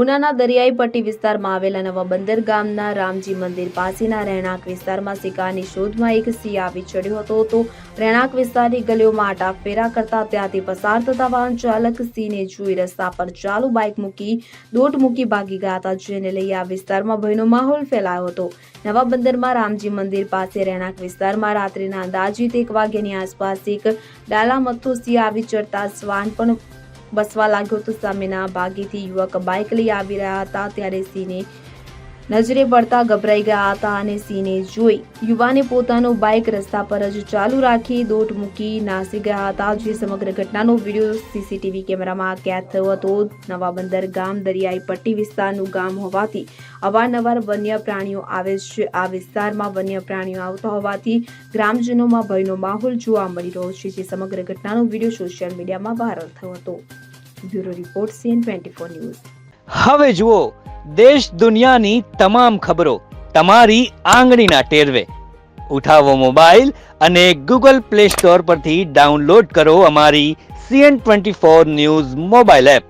ઉનાના દરિયાઈ પટ્ટી વિસ્તારમાં આવેલા નવા બંદર ગામના રામજી મંદિર પાસેના રહેણાંક વિસ્તારમાં શિકારની શોધમાં એક સિંહ આવી ચડ્યો હતો તો રહેણાંક વિસ્તારની ગલીઓમાં આટા ફેરા કરતા ત્યાંથી પસાર થતા વાહન ચાલક સિંહને જોઈ રસ્તા પર ચાલુ બાઇક મૂકી દોટ મૂકી ભાગી ગયા હતા, જેને લઈ આ વિસ્તારમાં ભયનો માહોલ ફેલાયો હતો. નવા બંદરમાં રામજી મંદિર પાસે રહેણાંક વિસ્તારમાં રાત્રિના અંદાજિત એક વાગ્યાની આસપાસ એક ડાલા મથ્થો સિંહ આવી ચડતા શ્વાન પણ બસવા લાગ્યો તો સામેના ભાગેથી યુવક બાઇક લઈ આવી રહ્યા હતા ત્યારે સિંહને નજરે પડતા ગભરાઈ ગયા હતા અને સિંહને જોઈ યુવાને પોતાનું બાઇક રસ્તા પર જ ચાલુ રાખી દોટ મૂકી નાસી ગયા હતા. જે સમગ્ર ઘટનાનો વીડિયો સીસીટીવી કેમેરામાં કેદ થયો હતો. નવા બંદર ગામ દરિયાઈ પટ્ટી વિસ્તારનું ગામ હોવાથી અવારનવાર વન્ય પ્રાણીઓ આવે છે. આ વિસ્તારમાં વન્ય પ્રાણીઓ આવતા હોવાથી ગ્રામજનોમાં ભયનો માહોલ જોવા મળી રહ્યો છે, જે સમગ્ર ઘટનાનો વીડિયો સોશિયલ મીડિયામાં વાયરલ થયો હતો. Bureau report, CN twenty four news. હવે જુઓ, દેશ દુનિયાની તમામ ખબરો તમારી આંગળીના ટેરવે. ઉઠાવો મોબાઈલ અને ગૂગલ પ્લે સ્ટોર પરથી ડાઉનલોડ કરો અમારી CN twenty four news mobile app.